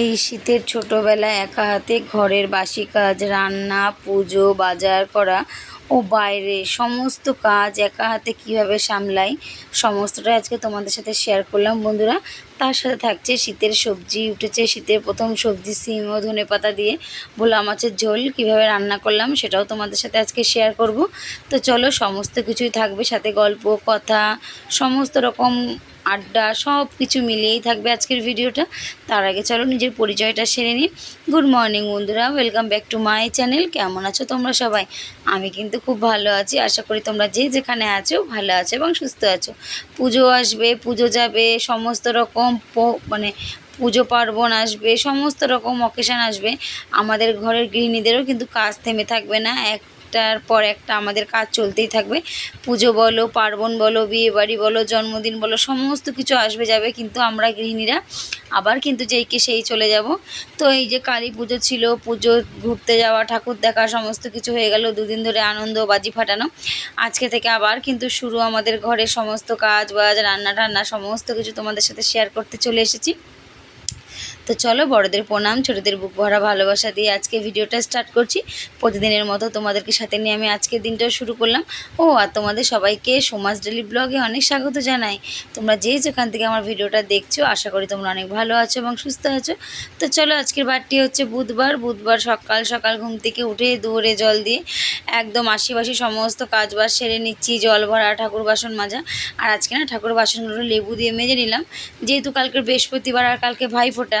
এই শীতের ছোটোবেলায় একা হাতে ঘরের বাসি কাজ, রান্না, পুজো, বাজার করা ও বাইরে সমস্ত কাজ একা হাতে কীভাবে সামলাই, সমস্তটাই আজকে তোমাদের সাথে শেয়ার করলাম। বন্ধুরা, তার সাথে থাকছে শীতের সবজি, উঠেছে শীতের প্রথম সবজি, সিম ও ধনে পাতা দিয়ে ভোলা মাছের ঝোল, কীভাবে রান্না করলাম সেটাও তোমাদের সাথে আজকে শেয়ার করব। তো চলো, সমস্ত কিছুই থাকবে সাথে গল্প, কথা, সমস্ত রকম আড্ডা সব কিছু মিলিয়েই থাকবে আজকের ভিডিওটা। তার আগে চলো নিজের পরিচয়টা সেরে নিই। গুড মর্নিং বন্ধুরা welcome back to my channel কেমন আছো তোমরা সবাই? আমি কিন্তু খুব ভালো আছি। আশা করি তোমরা যে যেখানে আছো ভালো আছো এবং সুস্থ আছো। পুজো আসবে, পুজো যাবে, সমস্ত রকম মানে পুজো পার্বণ আসবে, সমস্ত রকম অকেশান আসবে। আমাদের ঘরের গৃহিণীদেরও কিন্তু কাজ থেমে থাকবে না। একটার পর একটা আমাদের কাজ চলতেই থাকবে। পুজো বলো, পার্বণ বলো, বিয়ে বাড়ি বলো, জন্মদিন বলো, সমস্ত কিছু আসবে যাবে কিন্তু আমরা গৃহিণীরা আবার কিন্তু যেইকে সেই চলে যাব। তো এই যে কালী পুজো ছিল, পুজো ঘুরতে যাওয়া, ঠাকুর দেখা, সমস্ত কিছু হয়ে গেল দুদিন ধরে আনন্দ, বাজি ফাটানো। আজকে থেকে আবার কিন্তু শুরু আমাদের ঘরের সমস্ত কাজ বাজ রান্না টান্না সমস্ত কিছু তোমাদের সাথে শেয়ার করতে চলে এসেছি। তো চলো বড়দের প্রণাম, ছোটদের বুক ভরা ভালোবাসা দিয়ে আজকে ভিডিওটা স্টার্ট করছি। প্রতিদিনের মতো তোমাদেরকে সাথে নিয়ে আমি আজকের দিনটাও শুরু করলাম। ও, আর তোমাদের সবাইকে সমাজ ডেলি ব্লগে অনেক স্বাগত জানাই। তোমরা যে যেখান থেকে আমার ভিডিওটা দেখছ, আশা করি তোমরা অনেক ভালো আছো এবং সুস্থ আছো। তো চলো আজকের বারটি হচ্ছে বুধবার। বুধবার সকাল সকাল ঘুম থেকে উঠে দৌড়ে জল দিয়ে একদম আশিপাশি সমস্ত কাজ বাজ সেরে নিচ্ছি, জল ভরা, ঠাকুর বাসন মাজা। আর আজকে না ঠাকুর বাসনগুলো লেবু দিয়ে মেজে নিলাম। যেহেতু কালকে বৃহস্পতিবার আর কালকে ভাইফোঁটা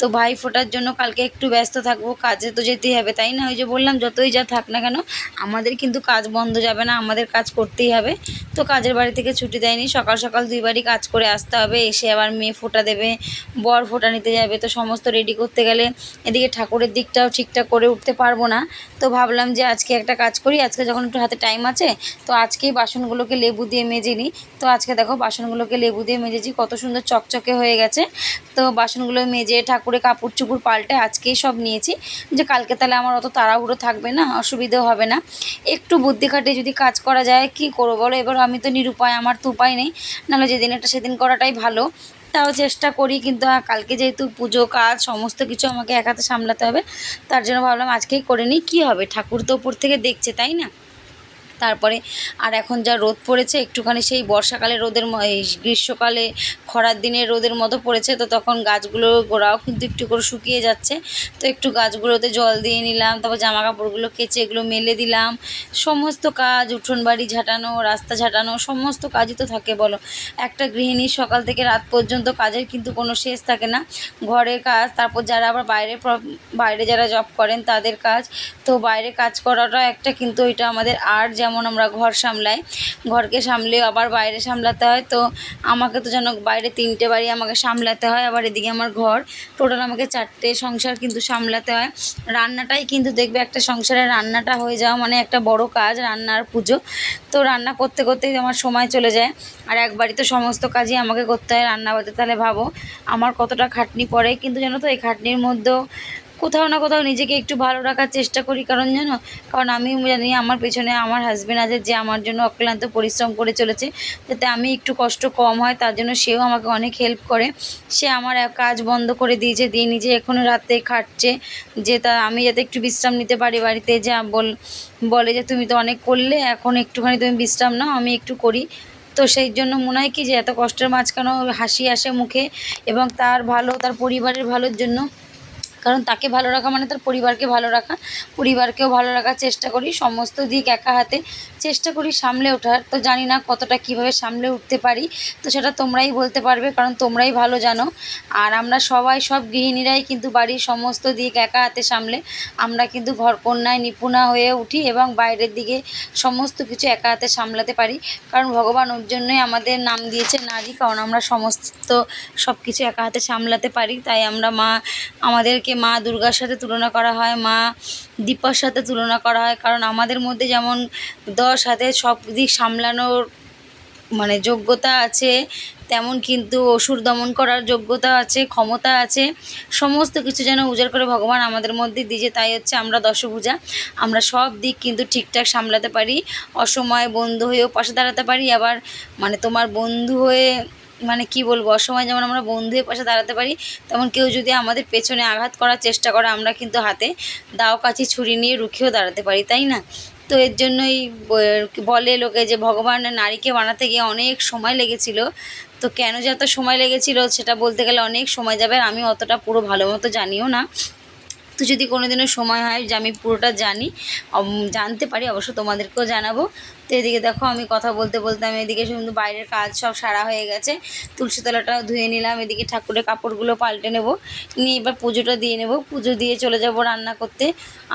তো ভাই ফোটার জন্য কালকে একটু ব্যস্ত থাকব, কাজে তো যেতেই হবে, তাই না? ওই যে বললাম, যতই যা থাক না কেন, আমাদের কিন্তু কাজ বন্ধ যাবে না, আমাদের কাজ করতেই হবে। তো কাজের বাড়ি থেকে ছুটি দেয়নি, সকাল সকাল দুইবারই কাজ করে আসতে হবে, এসে আবার মেয়ে ফোটা দেবে, বর ফোটা নিতে যাবে, তো সমস্ত রেডি করতে গেলে এদিকে ঠাকুরের দিকটাও ঠিকঠাক করে উঠতে পারব না। তো ভাবলাম যে আজকে একটা কাজ করি, আজকে যখন একটু হাতে টাইম আছে, তো আজকেই বাসনগুলোকে লেবু দিয়ে মেজে নিই। তো আজকে দেখো, বাসনগুলোকে লেবু দিয়ে মেজেছি, কত সুন্দর চকচকে হয়ে গেছে। তো বাসনগুলো মেজে ঠাকুরে কাপড় চুপড় পাল্টে আজকেই সব নিয়েছি। যে কালকে তাহলে আমার অত তাড়াহুড়ো থাকবে না, অসুবিধেও হবে না। একটু বুদ্ধি খাটিয়ে যদি কাজ করা যায়, কি করব বলো? এবার আমি তো নিরুপায়, আমার তো উপায় নেই। নাহলে যেদিন এটা সেদিন করাটাই ভালো। তাও চেষ্টা করি, কিন্তু কালকে যেহেতু পুজো, কাজ, সমস্ত কিছু আমাকে এক হাতে সামলাতে হবে। তার জন্য ভাবলাম আজকেই করে নিই। কী হবে? ঠাকুর তো উপর থেকে দেখছে, তাই না? তারপরে আর এখন যা রোদ পড়েছে, একটুখানি সেই বর্ষাকালে রোদের গ্রীষ্মকালে খরার দিনে রোদের মতো পড়েছে, তো তখন গাছগুলো গোড়াও কিন্তু একটু করে শুকিয়ে যাচ্ছে। তো একটু গাছগুলোতে জল দিয়ে নিলাম, তারপর জামা কাপড়গুলো কেচে এগুলো মেলে দিলাম। সমস্ত কাজ, উঠোন বাড়ি ঝাঁটানো, রাস্তা ঝাঁটানো, সমস্ত কাজই তো থাকে বলো। একটা গৃহিণী সকাল থেকে রাত পর্যন্ত কাজের কিন্তু কোনো শেষ থাকে না। ঘরের কাজ, তারপর যারা আবার বাইরে বাইরে যারা জব করেন তাদের কাজ। তো বাইরে কাজ করাটা একটা কিন্তু এটা আমাদের আর যেমন আমরা ঘর সামলাই, ঘরকে সামলে আবার বাইরে সামলাতে হয়। তো আমাকে তো যেন বাইরে তিনটে বাড়ি আমাকে সামলাতে হয়, আবার এদিকে আমার ঘর। টোটাল আমাকে চারটে সংসার কিন্তু সামলাতে হয়। রান্নাটাই কিন্তু দেখবে একটা সংসারে রান্নাটা হয়ে যাওয়া মানে একটা বড় কাজ রান্নার পুজো। তো রান্না করতে করতেই আমার সময় চলে যায়। আর একবারই তো সমস্ত কাজই আমাকে করতে হয়, রান্না বাড়িতে তাহলে ভাবো আমার কতটা খাটনি পড়ে। কিন্তু জানো তো এই খাটনির মধ্যেও কোথাও না কোথাও নিজেকে একটু ভালো রাখার চেষ্টা করি, কারণ জানো? কারণ আমি জানি আমার পেছনে আমার হাজব্যান্ড আছে যে আমার জন্য অক্লান্ত পরিশ্রম করে চলেছে, যাতে আমি একটু কষ্ট কম হয়, তার জন্য সেও আমাকে অনেক হেল্প করে। সে আমার কাজ বন্ধ করে দিয়েছে, দিয়ে নিজে এখনও রাতে খাটছে, যে তা আমি যাতে একটু বিশ্রাম নিতে পারি বাড়িতে, যা বল, বলে যে তুমি তো অনেক করলে, এখন একটুখানি তুমি বিশ্রাম নাও, আমি একটু করি। তো সেই জন্য মনে হয় কি যে এত কষ্টের মাঝখানেও হাসি আসে মুখে, এবং তার ভালো, তার পরিবারের ভালোর জন্য কারণ তাকে ভালো রাখা মানে তার পরিবারকে ভালো রাখা, পরিবারকেও ভালো রাখার চেষ্টা করি, সমস্ত দিক একা হাতে। চেষ্টা করি সামলে ওঠার। তো জানি না কতটা কীভাবে সামলে উঠতে পারি। তো সেটা তোমরাই বলতে পারবে, কারণ তোমরাই ভালো জানো। আর আমরা সবাই, সব গৃহিণীরাই কিন্তু বাড়ির সমস্ত দিক একা হাতে সামলে। আমরা কিন্তু ঘরকন্যায় নিপুণা হয়ে উঠি এবং বাইরের দিকে সমস্ত কিছু একা হাতে সামলাতে পারি। কারণ ভগবান ওর জন্যই আমাদের নাম দিয়েছে নারী, কারণ আমরা সমস্ত সব কিছু একা হাতে সামলাতে পারি। তাই আমরা মা, আমাদেরকে মা দুর্গার সাথে তুলনা করা হয়, মা দীপার সাথে তুলনা করা হয়। কারণ আমাদের মধ্যে যেমন দশ হাতে সব দিক সামলানোর মানে যোগ্যতা আছে, তেমন কিন্তু অসুর দমন করার যোগ্যতা আছে, ক্ষমতা আছে, সমস্ত কিছু যেন উজাড় করে ভগবান আমাদের মধ্যে দিয়েছে তাই হচ্ছে আমরা দশভূজা। আমরা সব দিক কিন্তু ঠিকঠাক সামলাতে পারি, অসময়ে বন্ধু হয়েও পাশে দাঁড়াতে পারি, আবার মানে তোমার বন্ধু হয়ে মানে কি বলব, অসময় যেমন আমরা বন্ধু হয়ে পাশে দাঁড়াতে পারি, তেমন কেউ যদি আমাদের পেছনে আঘাত করার চেষ্টা করে, আমরা কিন্তু হাতে দাও, কাচি, ছুরি নিয়ে রুখেও দাঁড়াতে পারি, তাই না? তো এর জন্যই বলে লোকে যে ভগবান নারীকে বানাতে গিয়ে অনেক সময় লেগেছিল। তো কেন যে এত সময় লেগেছিল সেটা বলতে গেলে অনেক সময় যাবে আমি অতটা পুরো ভালো মতো জানিও না। তো যদি কোনো দিনও সময় হয় যে আমি পুরোটা জানি জানতে পারি, অবশ্য তোমাদেরকেও জানাব। তো এদিকে দেখো আমি কথা বলতে বলতে আমি এদিকে শুধু বাইরের কাজ সব সারা হয়ে গেছে। তুলসী তলাটাও ধুয়ে নিলাম, এদিকে ঠাকুরের কাপড়গুলো পাল্টে নেব। নিয়ে এবার পুজোটা দিয়ে নেব। পুজো দিয়ে চলে যাব রান্না করতে।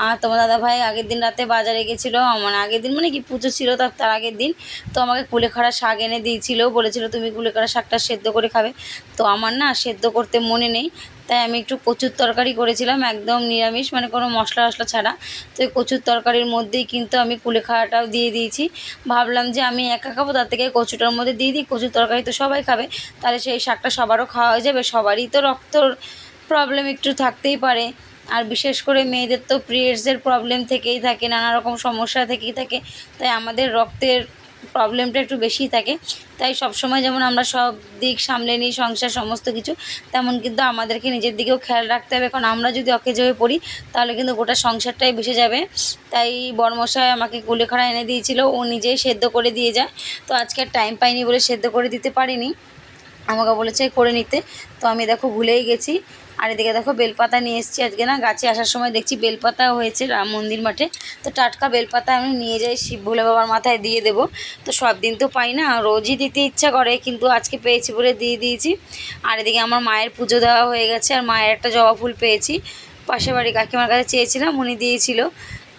আর তোমার দাদা ভাই আগের দিন রাতে বাজারে গেছিল মানে আগের দিন মানে কি পুজো ছিল তার তার আগের দিন। তো আমাকে কুলেখাড়া শাক এনে দিয়েছিল, বলেছিল তুমি কুলেখাড়া শাকটা সেদ্ধ করে খাবে। তো আমার না সেদ্ধ করতে মনে নেই। তাই আমি একটু কচুর তরকারি করেছিলাম, একদম নিরামিষ মানে কোনো মশলা টশলা ছাড়া। তো এই কচুর তরকারির মধ্যেই কিন্তু আমি কুলেখাড়াটাও দিয়ে দিয়েছি। ভাবলাম যে আমি একা খাব, তার থেকে কচুটার মধ্যে দিয়ে দিই, কচুর তরকারি তো সবাই খাবে। তাহলে সেই শাকটা সবারও খাওয়া হয়ে যাবে, সবারই তো রক্তর প্রবলেম একটু থাকতেই পারে। আর বিশেষ করে মেয়েদের তো পিরিয়ডসের প্রবলেম থেকেই থাকে, নানা রকম সমস্যা থেকেই থাকে। তাই আমাদের রক্তের প্রবলেমটা একটু বেশিই থাকে। তাই সবসময় যেমন আমরা সব দিক সামলে নিই, সংসার সমস্ত কিছু, তেমন কিন্তু আমাদেরকে নিজের দিকেও খেয়াল রাখতে হবে। কারণ আমরা যদি অকেজ হয়ে পড়ি, তাহলে কিন্তু গোটা সংসারটাই ভেসে যাবে। তাই বর্মশাই আমাকে কুলেখাড়া এনে দিয়েছিল, ও নিজেই সেদ্ধ করে দিয়ে যায়। তো আজকে টাইম পাইনি বলে সেদ্ধ করে দিতে পারিনি। আমাকে বলেছে করে নিতে। তো আমি দেখো ভুলেই গেছি। আর এদিকে দেখো বেলপাতা নিয়ে এসেছি আজকে না, গাছে আসার সময় দেখছি বেলপাতা হয়েছে রাম মন্দির মাঠে। তো টাটকা বেলপাতা আমি নিয়ে যাই, শিব ভোলে বাবার মাথায় দিয়ে দেব। তো সব দিন তো পাই না, রোজই দিতে ইচ্ছা করে, কিন্তু আজকে পেয়েছি বলে দিয়ে দিয়েছি। আর এদিকে আমার মায়ের পুজো দেওয়া হয়ে গেছে, আর মায়ের একটা জবা ফুল পেয়েছি। পাশের বাড়ি কাকিমার কাছে চেয়েছিলাম, উনি দিয়েছিল।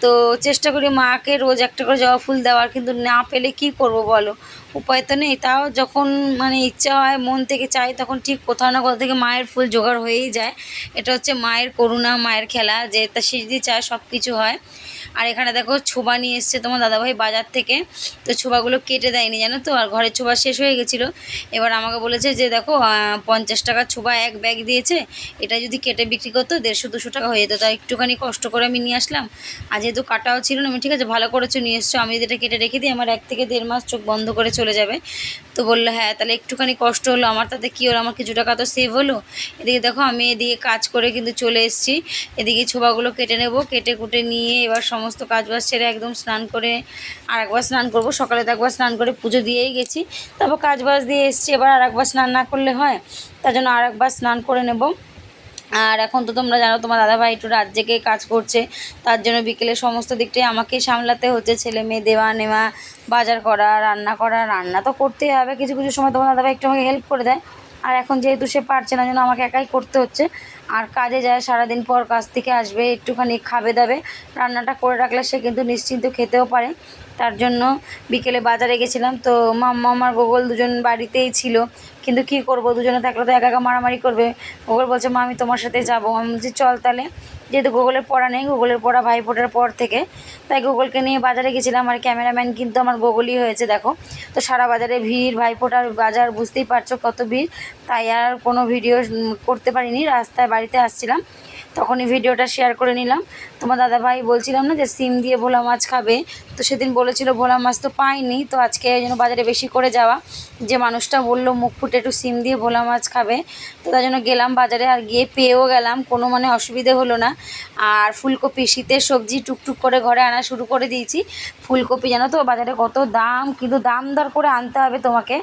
তো চেষ্টা করি মাকে রোজ একটা করে জবা ফুল দেওয়ার, কিন্তু না পেলে কি করব বলো? উপায় তো নেই। তাও যখন মানে ইচ্ছা হয়, মন থেকে চাই, তখন ঠিক কোথাও না কোথাও থেকে মায়ের ফুল জোগাড় হয়েই যায়। এটা হচ্ছে মায়ের করুণা, মায়ের খেলা যে তা সে যদি চায় সব কিছু হয়। আর এখানে দেখো ছোবা নিয়ে এসছে তোমার দাদাভাই বাজার থেকে। তো ছোবাগুলো কেটে দেয়নি, জানো তো? আর ঘরের ছোবা শেষ হয়ে গেছিল। এবার আমাকে বলেছে যে, দেখো পঞ্চাশ টাকার ছোবা এক ব্যাগ দিয়েছে। এটা যদি কেটে বিক্রি করতো, দেড়শো, দুশো টাকা হয়ে যেত। তাই একটুখানি কষ্ট করে আমি নিয়ে আসলাম। আর যেহেতু কাটাও ছিল না, আমি ঠিক আছে, ভালো করেছ, নিয়ে এসছো। আমি যদি এটা কেটে রেখে দিই, আমার এক থেকে দেড় মাস চোখ বন্ধ করে চলে যাবে। তো বলল হ্যাঁ তাহলে একটুখানি কষ্ট হলো। আমার তাতে কী হলো? আমার কিছু টাকা তো সেভ হলো। এদিকে দেখো, আমি এদিকে কাজ করে কিন্তু চলে এসেছি। এদিকে ছোবাগুলো কেটে নেব, কেটে কুটে নিয়ে এবার সমস্ত কাজ বাজ সেরে একদম স্নান করে আর একবার স্নান করব। সকালে তো একবার স্নান করে পুজো দিয়েই গেছি। তারপর কাজ বাজ দিয়ে এসেছি, এবার আর একবার স্নান না করলে হয়, তার জন্য আর একবার স্নান করে নেব। আর এখন তো তোমরা জানো, তোমার দাদাভাই একটু রাত জেগে কাজ করছে, তার জন্য বিকেলে সমস্ত দিকটাই আমাকেই সামলাতে হচ্ছে। ছেলে মেয়ে দেওয়া নেওয়া, বাজার করা, রান্না করা, রান্না তো করতেই হবে। কিছু কিছু সময় তোমার দাদাভাই একটু আমাকে হেল্প করে দেয়। আর এখন যেহেতু সে পারছে না জন্য আমাকে একাই করতে হচ্ছে, আর কাজে যায়, সারাদিন পর কাজ থেকে আসবে, একটুখানি খাবে দাবে, রান্নাটা করে রাখলে সে কিন্তু নিশ্চিন্ত খেতেও পারে। তার জন্য বিকেলে বাজারে গেছিলাম, তো মাম্মা, আমার গোগল দুজন বাড়িতেই ছিল, কিন্তু কি করব, দুজনে থাকলে তো একা একা মারামারি করবে। গোগল বলছে, মা, আমি তোমার সাথে যাব। আমি বলছি, চল তাহলে। যেহেতু গুগলের পড়া নেই গুগলের পড়া ভাই ফোটার পর থেকে। তাই গুগলকে নিয়ে বাজারে গেছিলাম আর ক্যামেরাম্যান কিন্তু আমার গুগলই হয়েছে, দেখো। তো সারা বাজারে ভিড়, ভাই ফোটার বাজার, বুঝতেই পারছ কত ভিড়। তাই আর কোনো ভিডিও করতে পারিনি, রাস্তায় বাড়িতে আসছিলাম। তখনই ভিডিওটা শেয়ার করে নিলাম। তোমার দাদা ভাই বলছিলাম না যে সিম দিয়ে ভোলা মাছ খাবে? তো সেদিন বলেছিল ভোলা মাছ তো পাইনি, তো আজকে জন্য বাজারে বেশি করে যাওয়া। যে মানুষটা বলল মুখ ফুটে একটু সিম দিয়ে ভোলা মাছ খাবে। তো তার জন্য গেলাম বাজারে আর গিয়ে পেয়েও গেলাম, কোনো মানে অসুবিধে হলো না। আর ফুলকপি, শীতের সবজি টুকটুক করে ঘরে আনা শুরু করে দিয়েছি। ফুলকপি জানো তো বাজারে কত দাম, কিন্তু দাম দর করে আনতে হবে তোমাকে।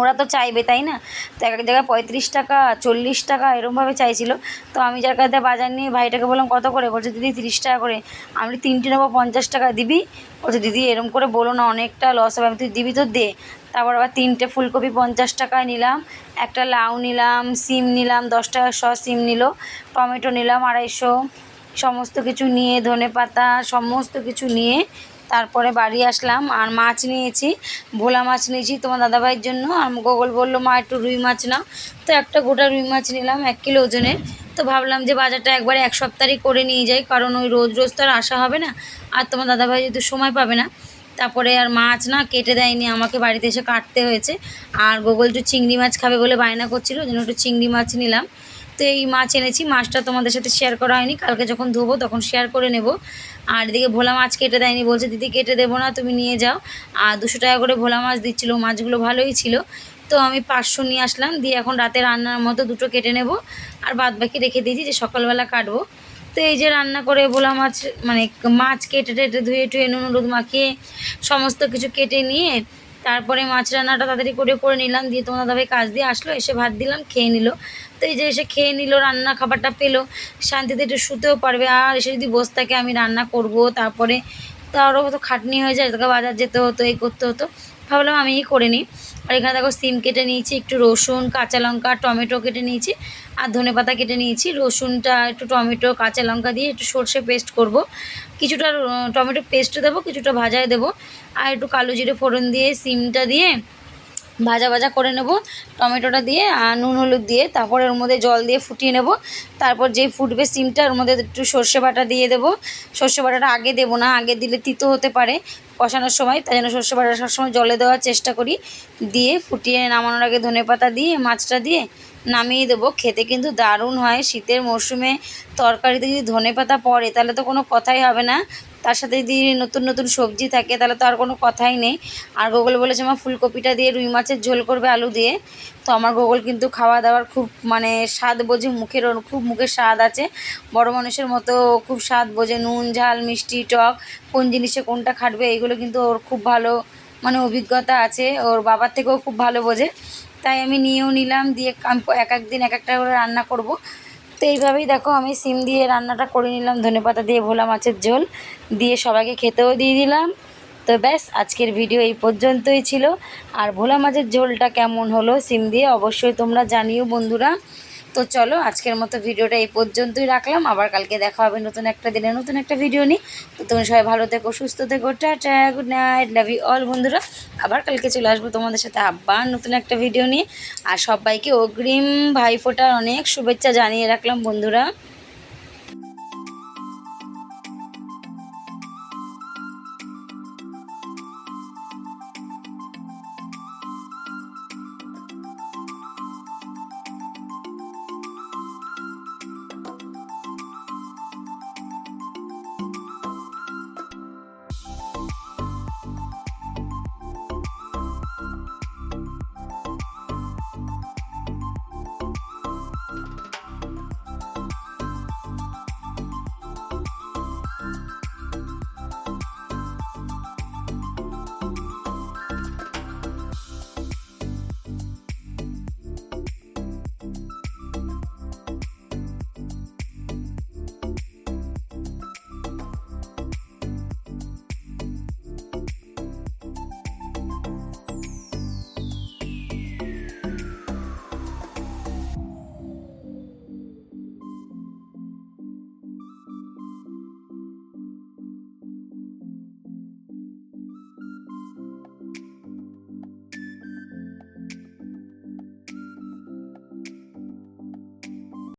ওরা তো চাইবে, তাই না? তো এক এক জায়গায় পঁয়ত্রিশ টাকা, চল্লিশ টাকা এরমভাবে চাইছিল। তো আমি যার কাছে বাজার নিয়ে ভাইটাকে বললাম, কত করে? বলছে, দিদি, তিরিশ টাকা করে। আমি তিনটে নেব, পঞ্চাশ টাকা দিবি? বলছে, দিদি, এরম করে বলো না, অনেকটা লস হবে। আমি তুই দিবি তো দে। তারপর আবার তিনটে ফুলকপি পঞ্চাশ টাকায় নিলাম, একটা লাউ নিলাম, সিম নিলাম, দশ টাকা শ সিম নিল, টমেটো নিলাম আড়াইশো, সমস্ত কিছু নিয়ে ধনে পাতা সমস্ত কিছু নিয়ে তারপরে বাড়ি আসলাম আর মাছ নিয়েছি, ভোলা মাছ নিয়েছি তোমার দাদাভাইয়ের জন্য। আর গোগল বলল, মা, একটু রুই মাছ নাও। তো একটা গোটা রুই মাছ নিলাম, এক কিলো ওজনের। তো ভাবলাম যে বাজারটা একবারে এক সপ্তাহই করে নিয়ে যাই, কারণ ওই রোজ রোজ তো আর আসা হবে না। আর তোমার দাদাভাই যেহেতু সময় পাবে না, তারপরে আর মাছ না কেটে দেয়নি, আমাকে বাড়িতে এসে কাটতে হয়েছে। আর গোগল একটু চিংড়ি মাছ খাবে বলে বায়না করছিল, ওই জন্য একটু চিংড়ি মাছ নিলাম। তো এই মাছ এনেছি, মাছটা তোমাদের সাথে শেয়ার করা হয়নি, কালকে যখন ধোবো তখন শেয়ার করে নেব। আর এদিকে ভোলা মাছ কেটে দেয়নি, বলছে, দিদি, কেটে দেবো না, তুমি নিয়ে যাও। আর দুশো টাকা করে ভোলা মাছ দিচ্ছিল, মাছগুলো ভালোই ছিল। তো আমি পাঁচশো নিয়ে আসলাম, দিয়ে এখন রাতে রান্নার মতো দুটো কেটে নেব। আর বাদ বাকি রেখে দিয়েছি যে সকালবেলা কাটবো। তো এই যে রান্না করে ভোলা মাছ মানে মাছ কেটে টেটে ধুয়ে টুয়ে নুন, হলুদ মাখিয়ে সমস্ত কিছু কেটে নিয়ে তারপরে মাছ রান্নাটা তাড়াতাড়ি করে করে নিলাম, দিয়ে তোমার দাদাভাই কাজ দিয়ে আসলো, এসে ভাত দিলাম, খেয়ে নিল। তো এই যে এসে খেয়ে নিল, রান্না খাবারটা পেল। শান্তিতে একটু শুতেও পারবে, আর এসে যদি বসে থাকে আমি রান্না করব। তারপরে তারও তো খাটনি হয়ে যায়, তোকে বাজার যেতে হতো, এই করতে হতো। ভাবলাম আমিই করে নিই। আর এখানে দেখো সিম কেটে নিয়েছি, একটু রসুন, কাঁচা লঙ্কা, টমেটো কেটে নিয়েছি আর ধনে পাতা কেটে নিয়েছি। রসুনটা, একটু টমেটো, কাঁচা লঙ্কা দিয়ে একটু সর্ষে পেস্ট করব। কিছুটা টমেটো পেস্ট দেবো, কিছুটা ভাজায় দেবো। আর একটু কালো জিরে ফোড়ন দিয়ে, সিমটা দিয়ে ভাজা ভাজা করে নেব, টমেটোটা দিয়ে আর নুন হলুদ দিয়ে, তারপর ওর মধ্যে জল দিয়ে ফুটিয়ে নেব। তারপর যেই ফুটবে সিমটা, ওর মধ্যে একটু সর্ষে বাটা দিয়ে দেবো। সর্ষে বাটাটা আগে দেবো না, আগে দিলে তিতো হতে পারে কষানোর সময়, তাই জন্য সর্ষে বাটা সবসময় জলে দেওয়ার চেষ্টা করি। দিয়ে ফুটিয়ে নামানোর আগে ধনে পাতা দিয়ে, মাছটা দিয়ে নামিয়ে দেবো। খেতে কিন্তু দারুণ হয়, শীতের মরশুমে তরকারিতে যদি ধনে পাতা পড়ে, তাহলে তো কোনো কথাই হবে না। তার সাথে যদি নতুন নতুন সবজি থাকে, তাহলে তো আর কোনো কথাই নেই। আর গোগল বলেছে আমার ফুলকপিটা দিয়ে রুই মাছের ঝোল করবে আলু দিয়ে। তো আমার গোগল কিন্তু খাওয়া দাওয়ার খুব মানে স্বাদ বোঝে, মুখের খুব মুখের স্বাদ আছে। বড় মানুষের মতো খুব স্বাদ বোঝে, নুন, ঝাল, মিষ্টি, টক, কোন জিনিসে কোনটা খাটবে এইগুলো কিন্তু ওর খুব ভালো মানে অভিজ্ঞতা আছে, ওর বাবার থেকেও খুব ভালো বোঝে। তাই আমি নিয়েও নিলাম, দিয়ে এক এক দিন এক একটা করে রান্না করব। তো এইভাবেই দেখো আমি সিম দিয়ে রান্নাটা করে নিলাম, ধনে পাতা দিয়ে ভোলা মাছের ঝোল। দিয়ে সবাইকে খেতেও দিয়ে দিলাম। তো ব্যাস, আজকের ভিডিও এই পর্যন্তই ছিল। আর ভোলা মাছের ঝোলটা কেমন হলো সিম দিয়ে অবশ্যই তোমরা জানিও বন্ধুরা। তো চলো, আজকের মতো ভিডিওটা এই পর্যন্তই রাখলাম। আবার কালকে দেখা হবে নতুন একটা দিনে নতুন একটা ভিডিও নিই তো তুমি সবাই ভালো থেকো, সুস্থ থেকো, tata, good night love you all বন্ধুরা। আবার কালকে চলে আসব তোমাদের সাথে আবার নতুন একটা ভিডিও নিয়ে। আর সবাইকে অগ্রিম ভাইফোঁটার অনেক শুভেচ্ছা জানিয়ে রাখলাম, বন্ধুরা।